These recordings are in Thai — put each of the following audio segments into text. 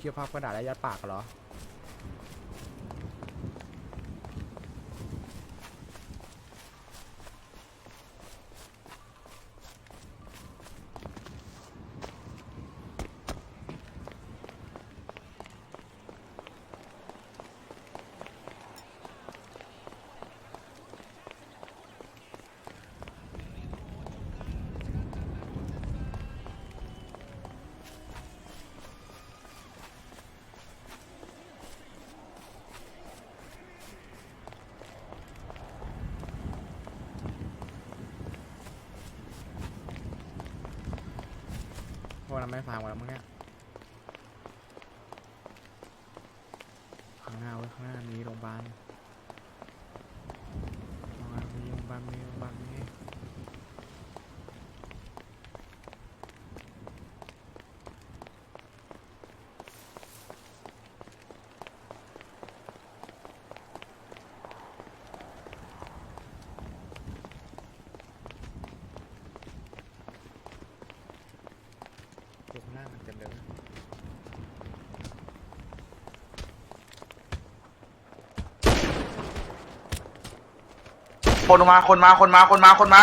เทียบภาพกระดาษและยัดปากเหรอ พวกเราไม่ฟังกันแล้วมั้งเนี่ยข้างหน้าเว้ยข้างหน้ามีโรงพยาบาลโรงพยาบาลมีโรงพยาบาลมีโรงพยาบาลมีอยู่ข้างหน้ามันเต็มเลยเว้ย คนมาคนมาคนมาคนมาคนมา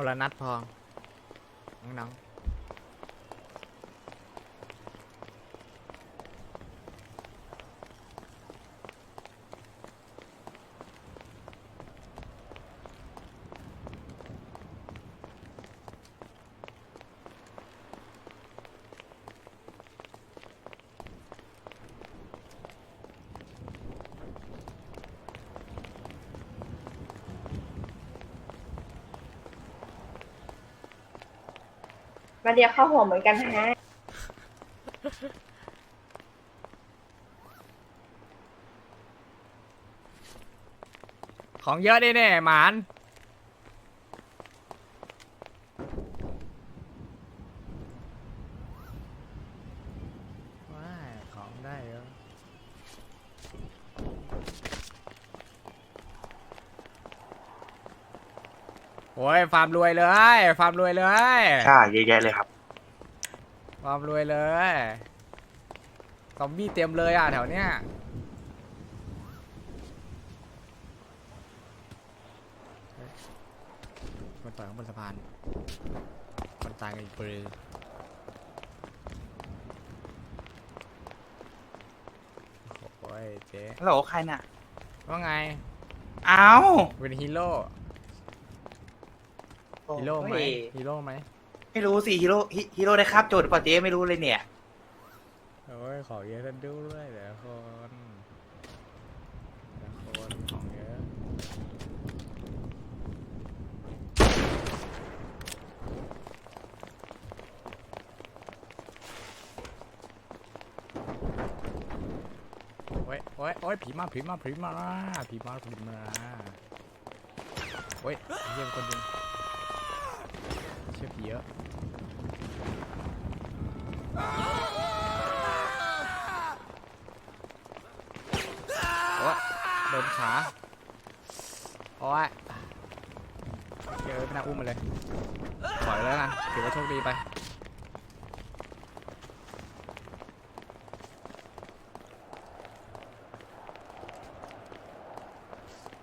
คนละนัดพอน้องๆ เดียวเข้าหัวเหมือนกันฮะของเยอะดิเนี่ยหมานว้ายของได้เยอะโอ้ยฟาร์มรวยเลยฟาร์มรวยเลย ใช่เยอะแยะเลยครับ ฟาร์มรวยเลยซอมบี้เต็มเลยอะแถวเนี้ยเฮ้ยมันต่อยข้างบนสะพานคนตายกันอีกปรือโอ้ยเจ๊ฮัลโหลใครน่ะ ว่าไงอ้าวเป็นฮีโร่ ฮีโร่ไหมฮีโร่ไหม ไม่รู้สิฮีโร่ฮิฮีโร่ได้ครับโจทย์หรือเปล่าเจ๊ไม่รู้เลยเนี่ย โอ้ยขอเยอะกันด้วยเดี๋ยวคนเดี๋ยวคนของเยอะโอ้ยโอ้ยโอ้ยผีมาผีมาผีมาผีมาผีมาโอ้ยเยี่ยมคนยิงเชื่อผีเยอะ โอ้ยโดนขาโอ้ยเจอไม่น่าอุ้มมันเลยปล่อยแล้วกันถือว่าโชคดีไป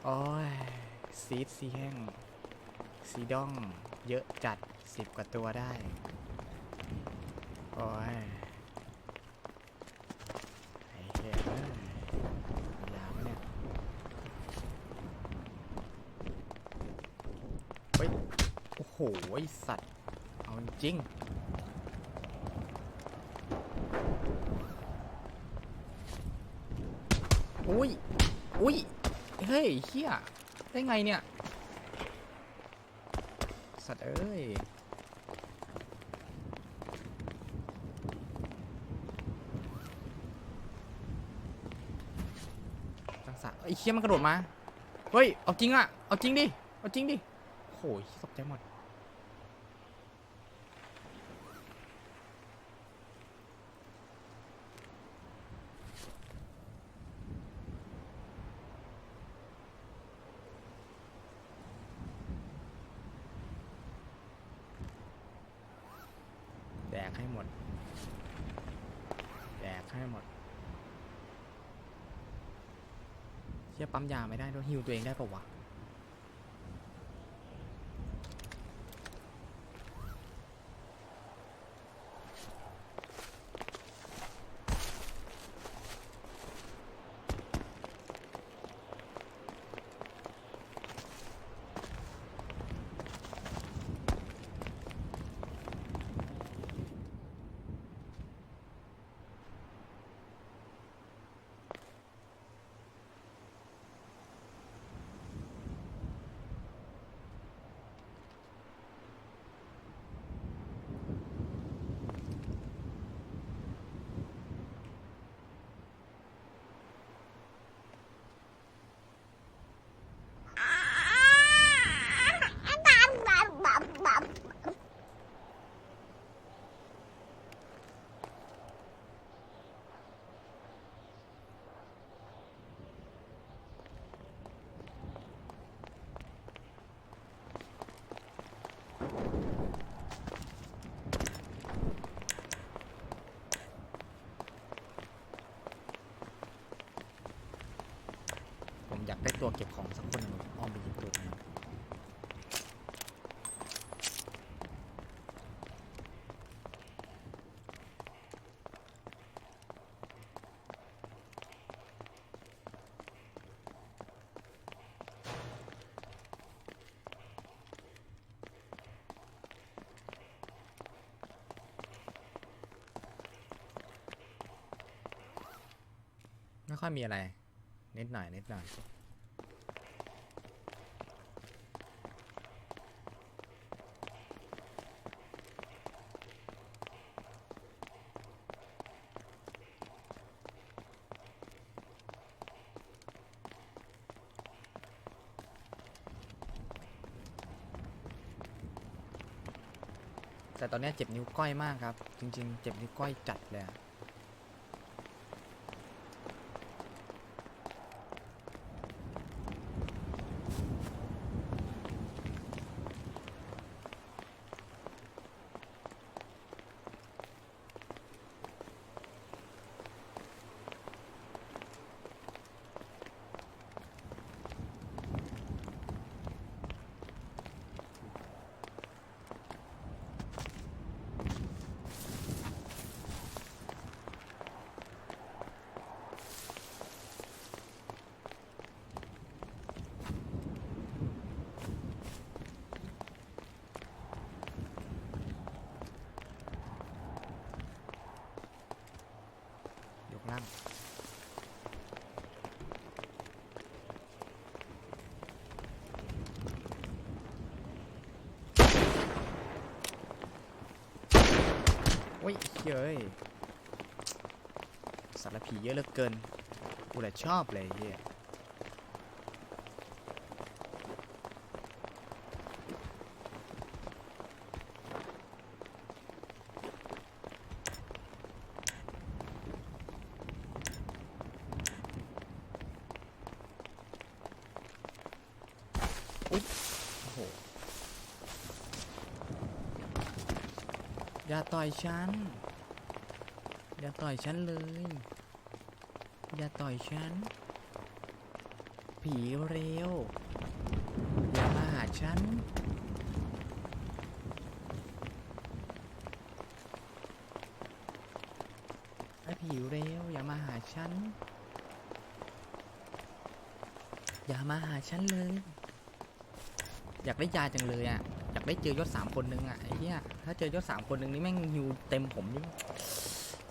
โอ้ยซีดซีแห้งซีดอง เยอะจัดสิบกว่าตัวได้ โอ้ยไอ้เหี้ยเอ้ยยาวเนี่ยเฮ้ยโอ้โหไอ้สัตว์เอาจริงอุ้ย อุ้ย เฮ้ยเฮียได้ไงเนี่ย สัตว์เอ้ย สะไอ้เชี่ยมันกระโดดมา เฮ้ย เอาจริงอะเอาจริงดิ เอาจริงดิโอ้ยตกใจหมด แดกให้หมด แดกให้หมดเชี่ยปั๊ มยาไม่ได้ด้วยฮิวตัวเองได้ปะวะ อยากได้ตัวเก็บของสักคนหนึ่งอ้อมไปหยิบตัวนั้ไม่ค่อยมีอะไร นิดหน่อยนิดหน่อย แต่ตอนนี้เจ็บนิ้วก้อยมากครับ จริง ๆ เจ็บนิ้วก้อยจัดเลยอะ ยังโอ้ยเฮ้ยสารผีเยอะเหลือเกิน กูแหละชอบเลยเฮียโอ้โห อย่าต่อยฉัน อย่าต่อยฉันเลย อย่าต่อยฉัน ผีเร็ว อย่ามาหาฉัน ไอ้ผีเร็ว อย่ามาหาฉัน อย่ามาหาฉันเลย อยากได้ยาจังเลยอะ อยากได้เจอยศสามคนนึงอะไอ้เหี้ยถ้าเจอยศสามคนนึงนี่แม่งฮิวเต็มผมนี่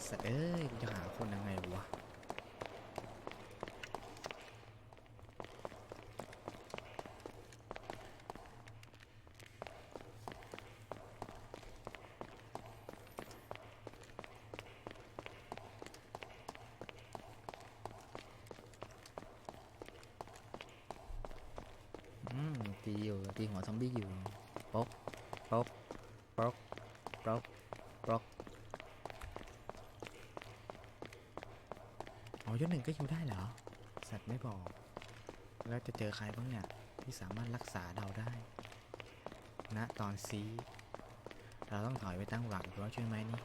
สัตว์เอ้ยกูจะหาคนยังไงวะ ตีหัวซอมบี้อยู่ป๊อกป๊อกป๊อก บล็อกบล็อกอ๋อยศหนึ่งก็อยู่ได้เหรอ สัตว์ไม่บอก แล้วจะเจอใครบ้างเนี่ย ที่สามารถรักษาเราได้ณตอนซี เราต้องถอยไปตั้งหลักเพราะช่วยไหมนี่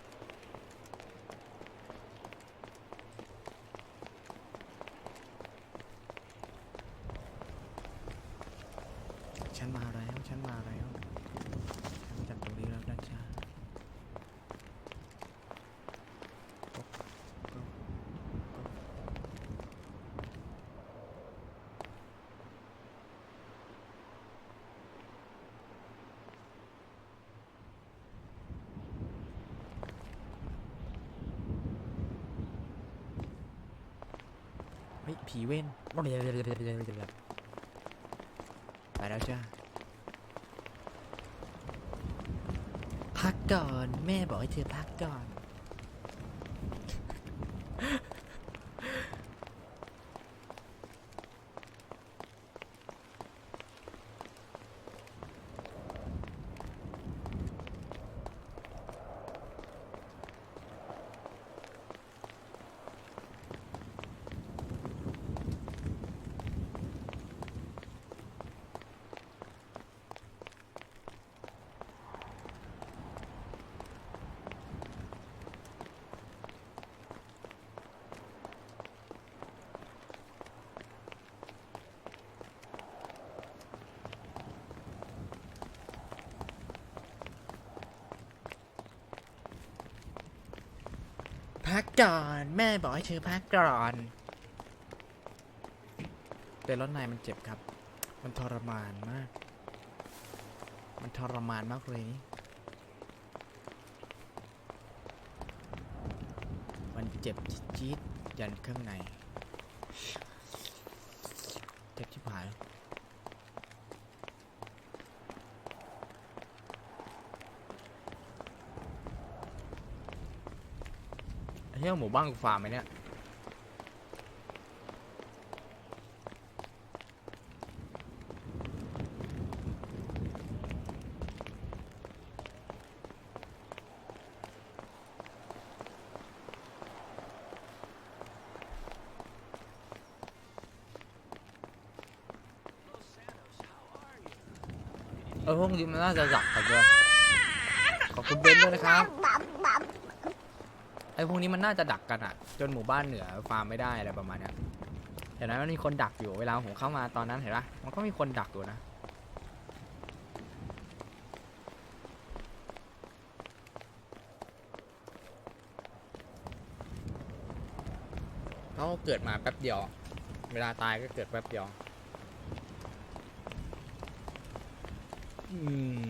ฉันมาแล้ว ฉันมาแล้ว ฉันมาจากตรงนี้แล้วนะจ๊ะก๊อกก๊อกก๊อกเฮ้ยผีเว้นไปแล้วจ้าพักก่อน แม่บอกให้เธอพักก่อน พักก่อน แม่บอกให้เธอพักก่อนแต่รถนายมันเจ็บครับ มันทรมานมาก มันทรมานมากเลยนี่มันเจ็บจี๊ดยันข้างใน เจ็บชิบหาย เหี้ยหมู่บ้านกูฟาร์มไหมเนี่ย เออพวกนี้มันน่าจะหลักกันด้วยขอบคุณเบนด้วยนะครับ อ้พวกนี้มันน่าจะดักกันอะจนหมู่บ้านเหนือฟาร์มไม่ได้อะไรประมาณเนี้ยเห็นไหมมันมีคนดักอยู่เวลาผมเข้ามาตอนนั้นเห็นปะมันก็มีคนดักอยู่นะเขาเกิดมาแป๊บเดียว เวลาตายก็เกิดแป๊บเดียว อืม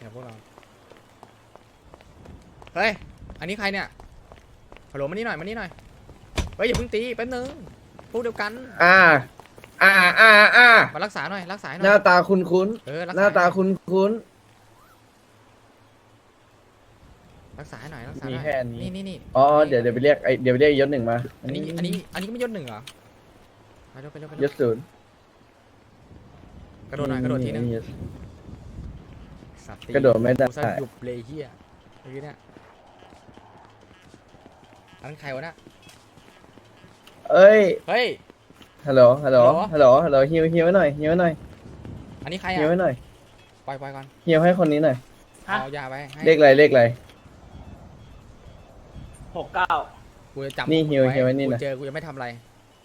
เนี่ยพวกเรา เฮ้ย อันนี้ใครเนี่ยฮัลโหลมานี่หน่อยมานี่หน่อย เฮ้ยอย่าเพิ่งตีแป๊บนึงพวกเดียวกัน อ่า อ่าอ่าอ่ามารักษาหน่อยรักษาให้หหน่น้าอย ตาคุ้นคุ้นเออรักๆหษาน้าตาคุ้นคุ้น รักษาให้หน่อยรักษามีหน่อยแค่นี้ นี่นี่นี่ๆอ๋อเดี๋ยวเดี๋ยวไปเรียกไอเดี๋ยวไปเรียกยศหนึ่งมาอันนี้อันนี้อันนี้ก็ไม่ยศหนึ่งเหรอไปเร็วไปเร็วไปยเร็วศศูนย์กระโดดหน่อยกระโดดทีนึงยศสัตว์ตีกระโดดไม่ได้ กูสยุบเลยเฮียเมื่อกี้เนี่ย อันนั้นใครวะเนี่ยเอ้ย เฮ้ยฮัลโหลฮัลโหล ฮัลโหล ฮัลโหล ฮัลโหลฮิวฮิวไว้หน่อยฮิวไว้หน่อยอันนี้ใครฮิวอะไว้หน่อยปล่อยปล่อยก่อนฮิวให้คนนี้หน่อย ฮะ เอายาไปให้เลขอะไรเลขอะไร หกเก้ากูจะจำนี่ฮิวไฮิวไว้นี่กูนะเจอกูจะไม่ทำอะไร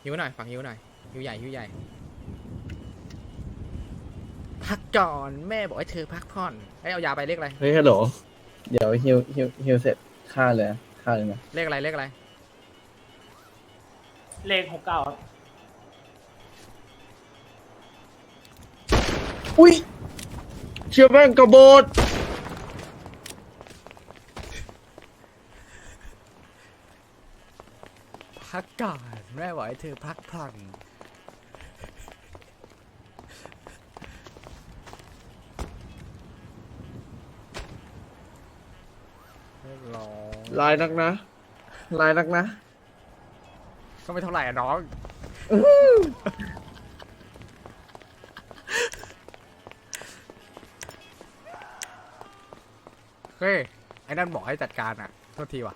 หิวหน่อยฝังหิวหน่อยหิวใหญ่หิวใหญ่พักก่อนแม่บอกให้เธอพักผ่อนให้ยเอายาไปเลขอะไรเฮ้ยฮัลโหล เดี๋ยวฮิวฮิวฮิวเสร็จฆ่าเลยนะ ฆ่าเลยนะเลขอะไรเลขอะไรเลขหกเก้าอุ้ยเชื่อแม่งกระโบดพักก่อนแม่บอกให้เธอพักผ่อนเรียบร้อย ลายนักนะลายนักนะ ก็ไม่เท่าไหร่อะน้องเฮ้ยไอ้นั่นบอกให้จัดการอะโทษทีว่ะ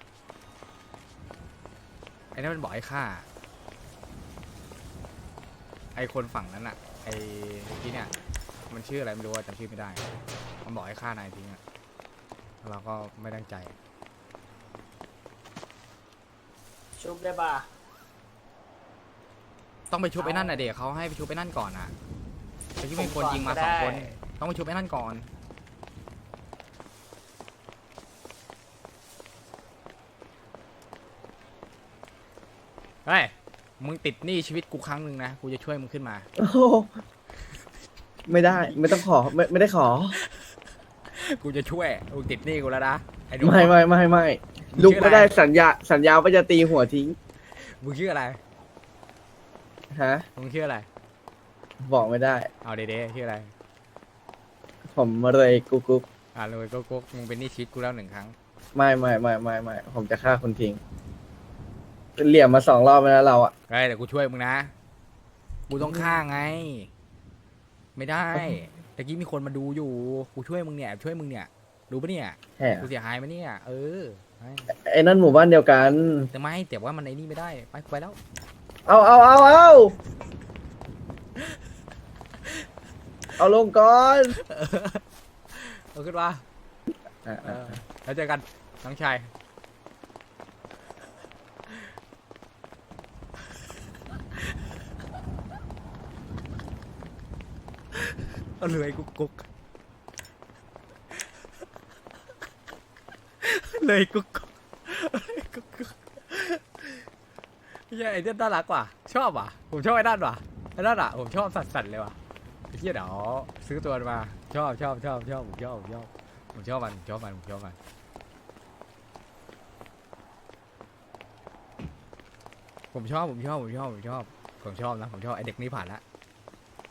ไอ้นั่นมันบอกให้ฆ่า ไอ้คนฝั่งนั้นอะไอ้ที่เนี่ย มันชื่ออะไรไม่รู้อะจำชื่อไม่ได้ มันบอกให้ฆ่านายทิ้งอะเราก็ไม่ตั้งใจ ชุบได้ป่ะต้องไปชุบไอ้นั่นน่ะเด็กเขาให้ไปชุบไอ้นั่นก่อนอะไปชุบไอ้คนยิงมาสองคน ต้องไปชุบไอ้นั่นก่อนเฮ้ยมึงติดหนี้ชีวิตกูครั้งหนึ่งนะกูจะช่วยมึงขึ้นมา โอ้โหไม่ได้ไม่ต้องขอไม่ไม่ได้ขอ กูจะช่วยมึงติดหนี้กูแล้วนะไอ้หนู ไม่ไม่ไม่ไม่ ลุงไม่ได้สัญญาสัญญาว่าจะตีหัวทิ้งมึงชื่ออะไรฮะมึงชื่ออะไร บอกไม่ได้ เอาเด้ๆชื่ออะไร ผมเลยกุ๊กกุ๊กอ่าเลยก็ก็มึงเป็นหนี้ชีวิตกูแล้วหนึ่งครั้ง ไม่ไม่ไม่ไม่ไม่ผมจะฆ่าคุณทิ้งเหลี่ยมมาสองรอบแล้วเราอะเฮ้ยแต่กูช่วยมึงนะ กูต้องฆ่าไง ไม่ได้ตะกี้มีคนมาดูอยู่ กูช่วยมึงเนี่ยช่วยมึงเนี่ยรู้ปะเนี่ย แหมกูเสียหายไหมเนี่ย เออ ไม่ไอ้นั่นหมู่บ้านเดียวกัน แต่ไม่แต่ว่ามันไอ้นี่ไม่ได้ไปกูไปแล้วเอาเอาเอาเอาเอาลงก่อนเอาขึ้นมาอะเออะอแล้วเจอกันน้องชายเอาเลยกุ๊กกุ๊ เลยกุ๊กกุ๊กเลยกุ๊กเฮียไอ้เนี้ยน่ารักว่ะชอบว่ะผมชอบไอ้ด้านว่ะไอ้ด้านอะผมชอบสัตว์สัตว์เลยว่ะไอ้เหี้ยเดี๋ยวซื้อตัวมาชอบชอบชอบชอบผมชอบผมชอบผมชอบมันผมชอบมันผมชอบมันผมชอบผมชอบผมชอบผมชอบผมชอบนะผมชอบไอเด็กนี้ผ่านละ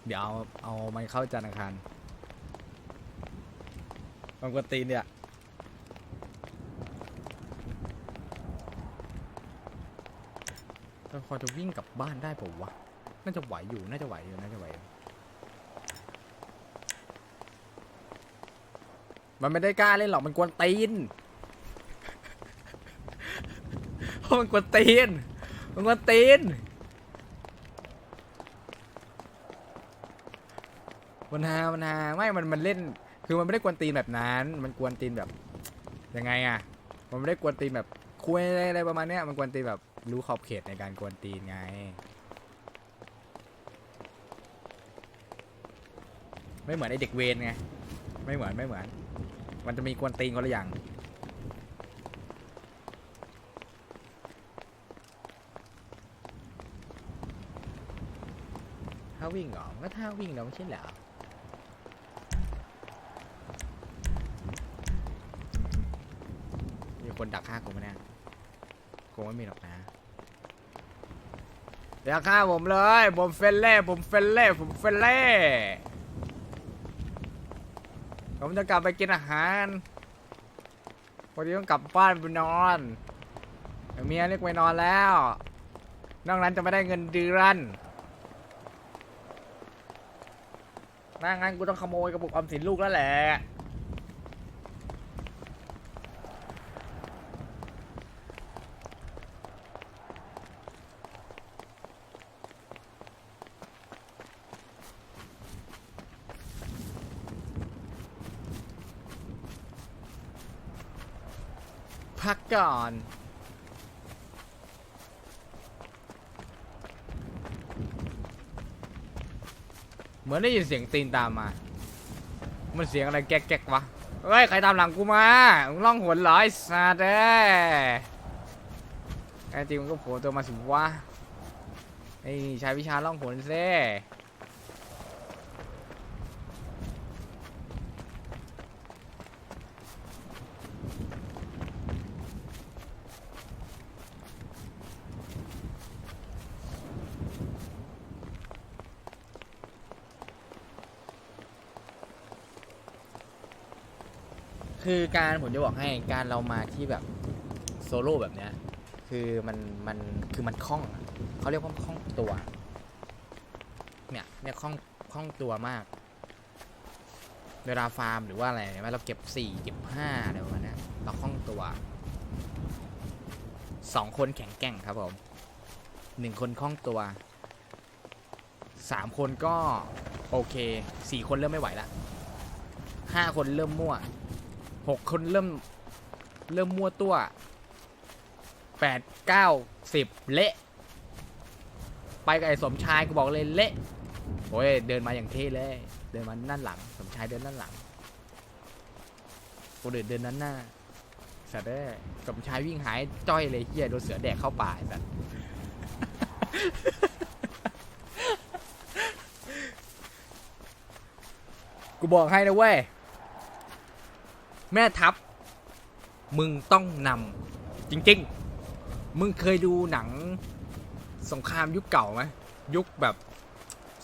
เดี๋ยวเอาเอามันเข้าจันอังคารมันกวตีนเนี่ย เราพอจะวิ่งกลับบ้านได้ปะวะ น่าจะไหวอยู่ น่าจะไหวอยู่ น่าจะไหวอยู่มันไม่ได้กล้าเล่นหรอก มันกวนตีนเพราะมันกวนตีน มันกวนตีน มันฮามันฮาไม่ มัน มันเล่น คือมันไม่ได้กวนตีนแบบนั้น มันกวนตีนแบบ ยังไงอะมันไม่ได้กวนตีนแบบคุยอะไรอะไรประมาณเนี้ย มันกวนตีนแบบ รู้ขอบเขตในการกวนตีนไง ไม่เหมือนไอเด็กเวรไง ไม่เหมือนไม่เหมือน มันจะมีกวนตีนคนละอย่าง ถ้าวิ่งเหรอก็ถ้าวิ่งเราไม่ใช่เหรอ งไม่มีหรอกนะอย่าฆ่าผมเลย ผมเฟลเล่ ผมเฟลเล่ ผมเฟลเล่ ผมจะกลับไปกินอาหารวันนี้ต้องกลับบ้านไปนอนเมียเรียกไปนอนแล้ว นอกนั้นจะไม่ได้เงินเดือนถ้างั้นกูต้องขโมยกระปุกออมสินลูกแล้วแหละ พั ก่อน เหมือนได้ยินเสียงตีนตามมา มันเสียงอะไรแก๊กๆวะ เฮ้ย ใครตามหลังกูมามึงล่องหนเหรอไอ้สัตว์เอ้ไอ้จริงมันก็โผล่ตัวมาสิวะไอ้ใช้วิชาล่องหนเซ่ คือการผมจะบอกให้การเรามาที่แบบโซโล่แบบเนี้ย คือมันมันคือมันคล่องอะเขาเรียกว่าคล่องตัว เนี่ยเนี่ยคล่องคล่องตัวมาก เวลาฟาร์มหรือว่าอะไรเนี่ยเราเก็บสี่เก็บห้าอะไรประมาณเนี้ยเราคล่องตัวสองคนแข็งแกร่งครับผมหนึ่งคนคล่องตัวสามคนก็โอเคสี่คนเริ่มไม่ไหวละห้าคนเริ่มมั่ว หกคนเริ่ม เริ่มมั่วตัวแปดเก้าสิบเละ ไปกับไอ้สมชายกูบอกเลยเละโอ้ยเดินมาอย่างเท่เลย เดินมาด้านหลัง สมชายเดินด้านหลังกูเดินเดินด้านหน้าสัตว์เด้ยสมชายวิ่งหายจ้อยเลยเฮียโดนเสือแดกเข้าป่าไอ้สัตว์ กูบอกให้นะเว้ย แม่ทัพ มึงต้องนำจริงๆ มึงเคยดูหนังสงครามยุคเก่าไหมยุคแบบ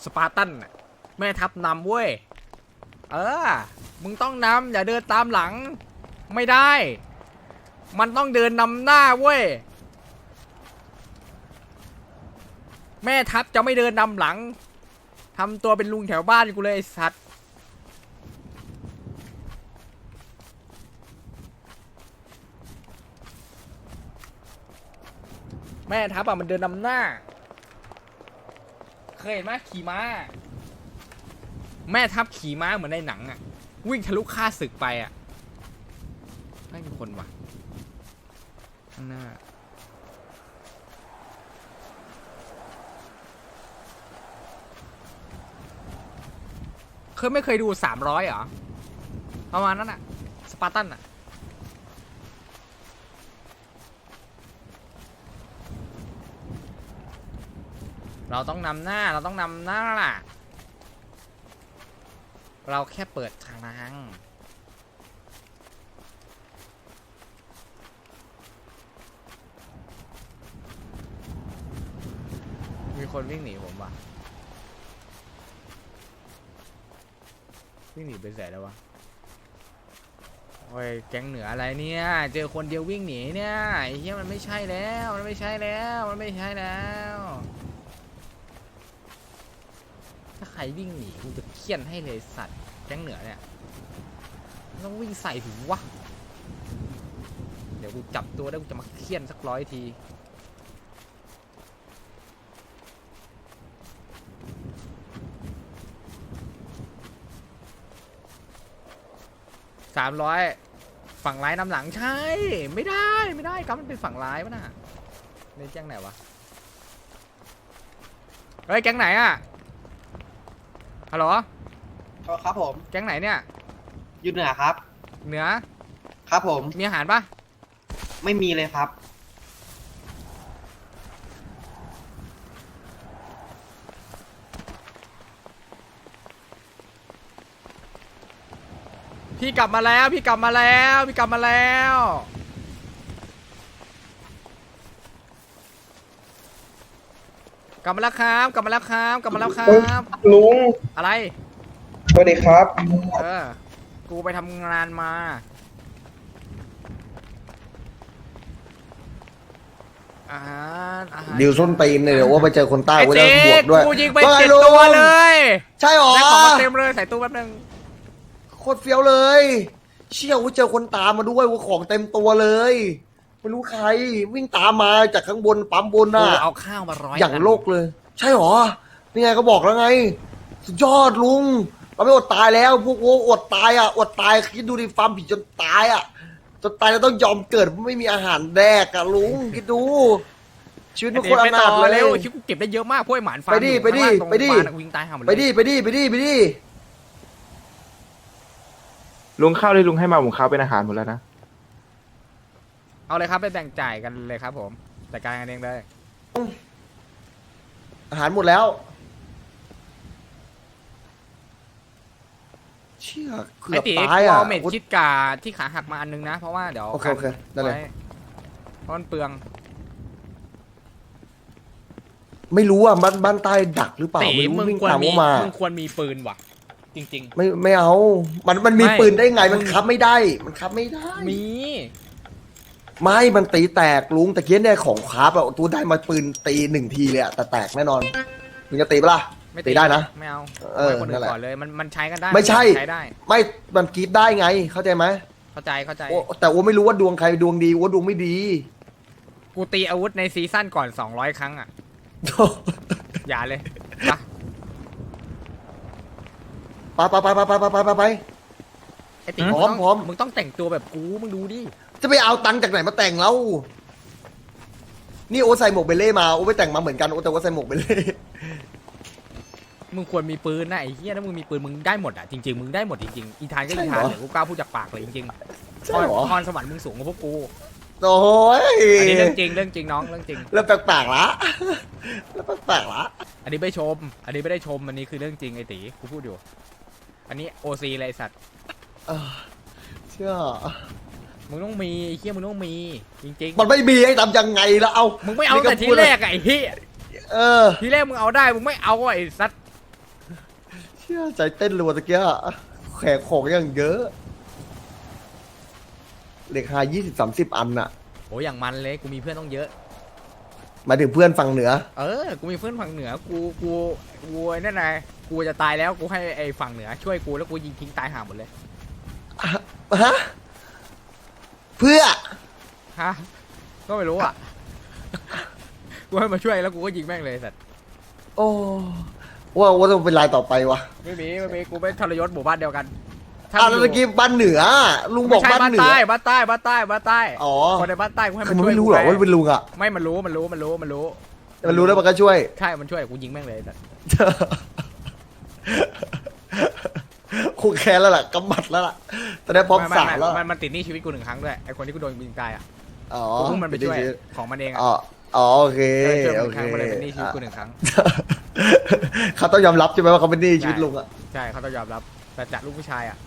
สปาร์ตันน่ะแม่ทัพนำเว้ย เออ มึงต้องนำอย่าเดินตามหลัง ไม่ได้ มันต้องเดินนำหน้าเว้ย แม่ทัพจะไม่เดินนำหลังทำตัวเป็นลุงแถวบ้านกูเลยไอ้สัตว์ แม่ทัพอะมันเดินนำหน้า เคยเห็นไหมขี่ม้า แม่ทัพขี่ม้าเหมือนในหนังอะ วิ่งทะลุค่าศึกไปอะไม่มีคนว่ะ ข้างหน้า เคยไม่เคยดูสามร้อยเหรอ ประมาณนั้นอะ สปาร์ตันอะ เราต้องนำหน้าเราต้องนำหน้าล่ะ เราแค่เปิดทางมีคนวิ่งหนีผมว่ะ วิ่งหนีไปแสนแล้ววะ โอ้ย แก๊งเหนืออะไรเนี่ย เจอคนเดียววิ่งหนีเนี่ยไอ้เหี้ยมันไม่ใช่แล้ว มันไม่ใช่แล้ว มันไม่ใช่แล้ว ถ้า ใครวิ่งหนีกูจะเคี่ยนให้เลยสัตว์แก๊งเหนือเนี่ยต้องวิ่งใส่ถึงวะเดี๋ยวกูจับตัวได้กูจะมาเคี่ยนสักร้อยทีสามร้อยฝั่งร้ายนำหลังใช่ ไม่ได้ไม่ได้ครับมันเป็นฝั่งร้ายวะน่ะในแจ้งไหนวะเฮ้ยแก๊งไหนอะ ฮัลโหลครับผม แก๊งไหนเนี่ย อยู่เหนือครับ เหนือ ครับผม มีอาหารปะไม่มีเลยครับ พี่กลับมาแล้ว พี่กลับมาแล้ว พี่กลับมาแล้ว กลับมาแล้วครับ กลับมาแล้วครับ กลับมาแล้วครับ ลุงอะไร สวัสดีครับ เออ กูไปทำงานมา อาหารอาหารดิวส้นตีนเนี่ยเดี๋ยวว่าไปเจอคนใต้ไอ้ว่าเจ๊จะบวกด้วยกูยิงไปว่าไงเจ็ดลุงตัวเลยใช่หรอ ได้ของมาเต็มเลยใส่ตู้แป๊บนึง โคตรเฟี้ยวเลย เชี่ยวว่าเจอคนตามมาด้วยว่าของเต็มตัวเลย ไม่รู้ใคร วิ่งตามมาจากข้างบนปั๊มบนกูน่ะเอาข้าวมาร้อยอย่างนโลกเลย ใช่หรอนี่ไงก็บอกแล้วไง สุดยอดลุงเราไม่อดตายแล้ว พวกโว้อดตายอะอดตายคิดดูดิฟาร์มผีจนตายอะจนตายแล้วต้องยอมเกิดเพราะไม่มีอาหารแดกอะลุงคิดดู ชีวิตไอ้มันโคเด็กตรอไปนาต่ถอเลเร็ยวชิบกูเก็บได้เยอะมากพวกไอ้หมานฟาร์มไปดิอยู่ไปดิข้างล่างตรงไปดิ บ้านอะวิ่งตายหาหมดเลยไปดิไปดิไปดิไปดิลุงข้าวที่ลุงให้มาผมข้าวเป็นอาหารหมดแล้วนะ เอาเลยครับไปแบ่งจ่ายกันเลยครับ ผมจัดการกันเองเลย อาหารหมดแล้ว เชี่ยเกืไอ้อบตีตายกูอะเอาเม็ดชิดกาที่ขาหักมาอันนึงนะ เพราะว่าเดี๋ยวโอเคโอเคได้เลย ว้เพราะมันเปลืองไม่รู้อะบ้านบ้านใต้ดักหรือเปล่าตีไม่รู้มึงวิ่งควรตามมีเข้ามา มึงควรมีปืนว่ะ จริง ไม่ไม่เอา มันมันมีไม่ปืนได้ไง มันมึง คับไม่ได้ มันคับไม่ได้ ๆ มี ไม่มันตีแตกลุงตะเกียนเนี่ยของคราฟอะตัวได้มาปืนตีหนึ่งทีเลยอะแต่แตกแน่นอนมึงจะตีปะล่ะไม่ตีได้นะ ไม่เอาเออไว้คนนั่อื่นแหละนก่อนเลยมันมันใช้กันได้ไม่ใช่ใช้ได้ ไม่มันกรีดได้ไง เข้าใจไหมเข้าใจเข้าใจ โอ้แต่ว่าไม่รู้ว่าดวงใครดวงดีว่าดวงไม่ดี กูตีอาวุธในซีซั่นก่อน 200 ครั้งอะ อย่าเลยไปไปไปไปไปไปไปไปไป ไอติพร้อมงต้งพร้อม มึงต้องแต่งตัวแบบกูมึงดูดิ จะไปเอาตังค์จากไหนมาแต่งแล้ว นี่โอตใส่หมวกเบลเล่มาโอตไปแต่งมาเหมือนกันโอตแต่ว่าใส่หมวกเบลเล่มึงควรมีปืนนะไอ้เหี้ยถ้ามึงมีปืนมึงได้หมดอะจริงๆมึงได้หมดจริงๆอีธานก็อีธานเลยกูกล้าพูดจากปากเลยจริงๆใช่เหรอพรสวรรค์มึงสูงกว่าพวกกูโอ้ยอันนี้เรื่องจริงเรื่องจริงน้องเรื่องจริง แล้วแปลกๆละแล้วแปลกๆละอันนี้ไม่ชม อันนี้ไม่ได้ชมอันนี้คือเรื่องจริงไอ้ตีกูพูดอยู่ อันนี้โอซีเลยไอ้สัตว์ เออเชื่อ มึงต้องมีไอ้เหี้ยมึงต้องมีจริงมันไม่มีให้ทำยังไงแล้วเอาๆมึงไม่เอานี่ก็แต่ทีพูดแรกอะไอ้เหี้ยเออทีแรกมึงเอาได้มึงไม่เอาไอ้สัตว์เชื่อใจเต้นรัวตะเกียแขกของอย่างเยอะเหล็กหายี่สิบสามสิบอันน่ะโอ้ยอย่างมันเลยกูมีเพื่อนต้องเยอะ หมายถึงเพื่อนฝั่งเหนือ เออ กูมีเพื่อนฝั่งเหนือ กูกูกูไอ้นั่นไงกูจะตายแล้วกูให้ไอ้ฝั่งเหนือช่วยกูแล้วกูยิงทิ้งตายห่าหมดเลย ฮะ เพื่อ ฮะก็ไม่รู้อะ กูให้มาช่วยแล้วกูก็ยิงแม่งเลยไอ้สัตว์โอ้ว่าว่าต้องเป็นลายต่อไปวะไม่มีไม่มีกูไม่ทรยศหมู่บ้านเดียวกันอ้าวแล้วตะกี้บ้านเหนือ ลุงบไม่อกใช่บ้านบ้านเหนือ ใต้บ้านใต้บ้านใต้บ้านใต้อ๋อ คนในบ้านใต้กูให้คืมัอนมันช่วยไม่รู้หรอกูว่าไงเป็นลุงอะไม่มันรู้มันรู้มันรู้มันรู้มันรู้แล้วมันก็ช่วย ใช่มันช่วยกูยิงแม่งเลยแต่ คงแค้นแล้วล่ะกำบัดแล้วล่ะตอนนี้พร้อมไม่สาไม่แล้วมันมันติดหนี้ชีวิตกูหนึ่งครั้งด้วยไอคนที่กูโดนยิงตายอะอ๋อกูเพิ่งมันไปช่วยของมันเองอะอ๋ออ๋อโอเคเออช่วยโอมันหนึ่งเคครั้งมันเลยเป็นหนี้ชีวิตกูหนึ่งครั้งเขาต้องยอมรับใช่ไหมว่าเขาเป็นหนี้ชีวิตลุงอะใช่เขาต้องยอมรับแต่จากลูกผู้ชายอะ